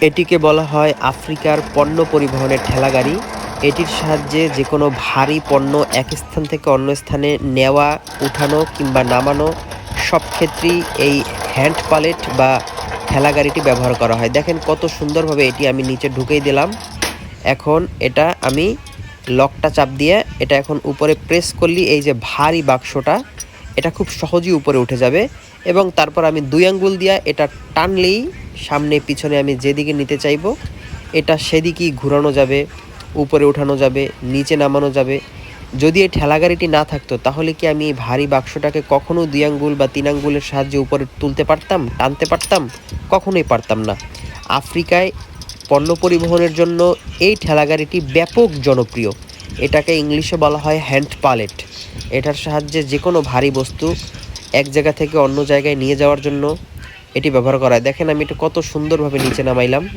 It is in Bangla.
এটিকে বলা হয় আফ্রিকার পণ্য পরিবহনের ঠেলাগাড়ি। এটির সাহায্যে যে কোনো ভারী পণ্য এক স্থান থেকে অন্য স্থানে নেওয়া, উঠানো কিংবা নামানো সব ক্ষেত্রেই এই হ্যান্ড পালেট বা ঠেলাগাড়িটি ব্যবহার করা হয়। দেখেন কত সুন্দরভাবে এটি আমি নিচে ঢুকেই দিলাম। এখন এটা আমি লকটা চাপ দিয়ে এটা এখন উপরে প্রেস করলি এই যে ভারী বাক্সটা এটা খুব সহজেই উপরে উঠে যাবে এবং তারপর আমি দুই আঙ্গুল দিয়া এটা টানলেই সামনে পিছনে আমি যেদিকে নিতে চাইব, এটা সেদিকেই ঘোরানো যাবে, উপরে উঠানো যাবে, নিচে নামানো যাবে। যদি এই ঠেলাগাড়িটি না থাকতো, তাহলে কি আমি এই ভারী বাক্সটাকে কখনো দুই আঙ্গুল বা তিন আঙ্গুলের সাহায্যে উপরে তুলতে পারতাম, টানতে পারতাম? কখনোই পারতাম না। আফ্রিকায় পণ্য পরিবহনের জন্য এই ঠেলাগাড়িটি ব্যাপক জনপ্রিয়। এটাকে ইংলিশে বলা হয় হ্যান্ড পালেট এটার সাহায্যে যে কোনো ভারী বস্তু এক জায়গা থেকে অন্য জায়গায় নিয়ে যাওয়ার জন্য এটি ব্যবহার করা হয়। দেখেন আমি এটা কত সুন্দরভাবে নিচে নামাইলাম।